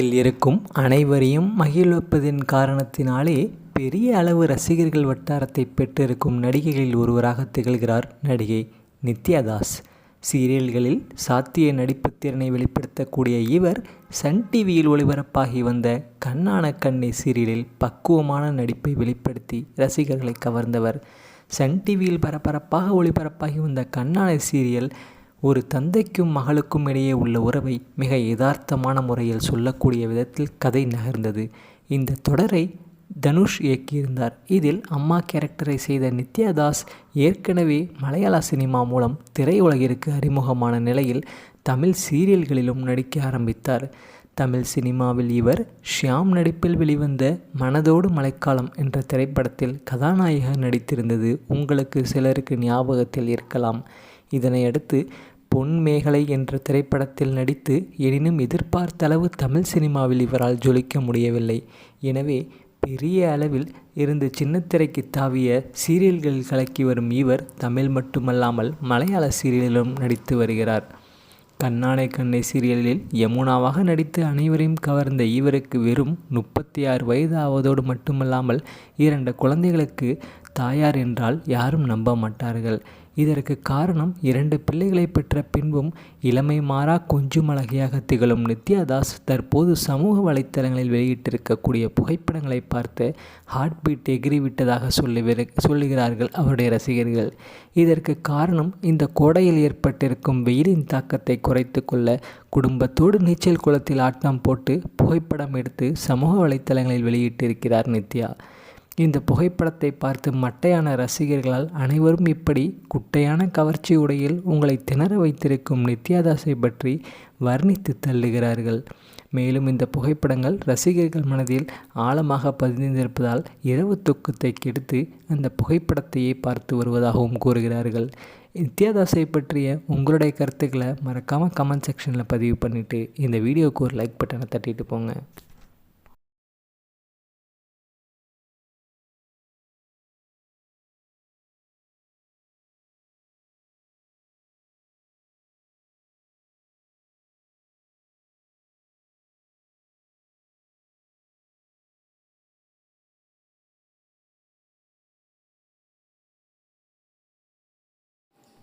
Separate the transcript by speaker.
Speaker 1: இல் இருக்கும் அனைவரையும் மகிழ்விப்பதன் காரணத்தினாலே பெரிய அளவு ரசிகர்கள் வட்டாரத்தை பெற்றிருக்கும் நடிகைகளில் ஒருவராக திகழ்கிறார் நடிகை நித்யா தாஸ். சீரியல்களில் சாத்திய நடிப்பு திறனை வெளிப்படுத்தக்கூடிய இவர் சன் டிவியில் ஒளிபரப்பாகி வந்த கண்ணான கண்ணே சீரியலில் பக்குவமான நடிப்பை வெளிப்படுத்தி ரசிகர்களை கவர்ந்தவர். சன் டிவியில் பரபரப்பாக ஒளிபரப்பாகி வந்த கண்ணான சீரியல் ஒரு தந்தைக்கும் மகளுக்கும் இடையே உள்ள உறவை மிக யதார்த்தமான முறையில் சொல்லக்கூடிய விதத்தில் கதை நகர்ந்தது. இந்த தொடரை தனுஷ் இயக்கியிருந்தார். இதில் அம்மா கேரக்டரை செய்த நித்யா தாஸ் ஏற்கனவே மலையாள சினிமா மூலம் திரையுலகிற்கு அறிமுகமான நிலையில் தமிழ் சீரியல்களிலும் நடிக்க ஆரம்பித்தார். தமிழ் சினிமாவில் இவர் ஷியாம் நடிப்பில் வெளிவந்த மனதோடு மழைக்காலம் என்ற திரைப்படத்தில் கதாநாயகர் நடித்திருந்தது உங்களுக்கு சிலருக்கு ஞாபகத்தில் இருக்கலாம். இதனையடுத்து பொன் மேகலை என்ற திரைப்படத்தில் நடித்து எனினும் எதிர்பார்த்தளவு தமிழ் சினிமாவில் இவரால் ஜொலிக்க முடியவில்லை. எனவே பெரிய அளவில் இருந்து சின்னத்திரைக்கு தாவிய சீரியல்களில் கலக்கி வரும் இவர் தமிழ் மட்டுமல்லாமல் மலையாள சீரியலிலும் நடித்து வருகிறார். கண்ணானை கண்ணை சீரியலில் யமுனாவாக நடித்து அனைவரையும் கவர்ந்த இவருக்கு வெறும் முப்பத்தி ஆறு வயது ஆவதோடு மட்டுமல்லாமல் இரண்டு குழந்தைகளுக்கு தாயார் என்றால் யாரும் நம்ப மாட்டார்கள். இதற்கு காரணம் இரண்டு பிள்ளைகளை பெற்ற பின்பும் இளமை மாறா கொஞ்சம் அழகியாக திகழும் நித்யாதாஸ் தற்போது சமூக வலைத்தளங்களில் வெளியிட்டிருக்கக்கூடிய புகைப்படங்களை பார்த்து ஹார்ட் பீட் எகிரிவிட்டதாக சொல்லி சொல்லுகிறார்கள் அவருடைய ரசிகர்கள். இதற்கு காரணம் இந்த கோடையில் ஏற்பட்டிருக்கும் வெயிலின் தாக்கத்தை குறைத்து கொள்ள குடும்பத்தோடு நீச்சல் குளத்தில் ஆட்டம் போட்டு புகைப்படம் எடுத்து சமூக வலைத்தளங்களில் வெளியிட்டிருக்கிறார் நித்யா. இந்த புகைப்படத்தை பார்த்து மட்டையான ரசிகர்களால் அனைவரும் இப்படி குட்டையான கவர்ச்சி உடையில் உங்களை திணற வைத்திருக்கும் நித்யாதாஸை பற்றி வர்ணித்து தள்ளுகிறார்கள். மேலும் இந்த புகைப்படங்கள் ரசிகர்கள் மனதில் ஆழமாக பதிந்திருப்பதால் இரவு தூக்கத்தை கெடுத்து அந்த புகைப்படத்தையே பார்த்து வருவதாகவும் கூறுகிறார்கள். நித்யாதாஸை பற்றிய உங்களுடைய கருத்துக்களை மறக்காமல் கமெண்ட் செக்ஷனில் பதிவு பண்ணிவிட்டு இந்த வீடியோவுக்கு ஒரு லைக் பட்டனை தட்டிட்டு போங்க.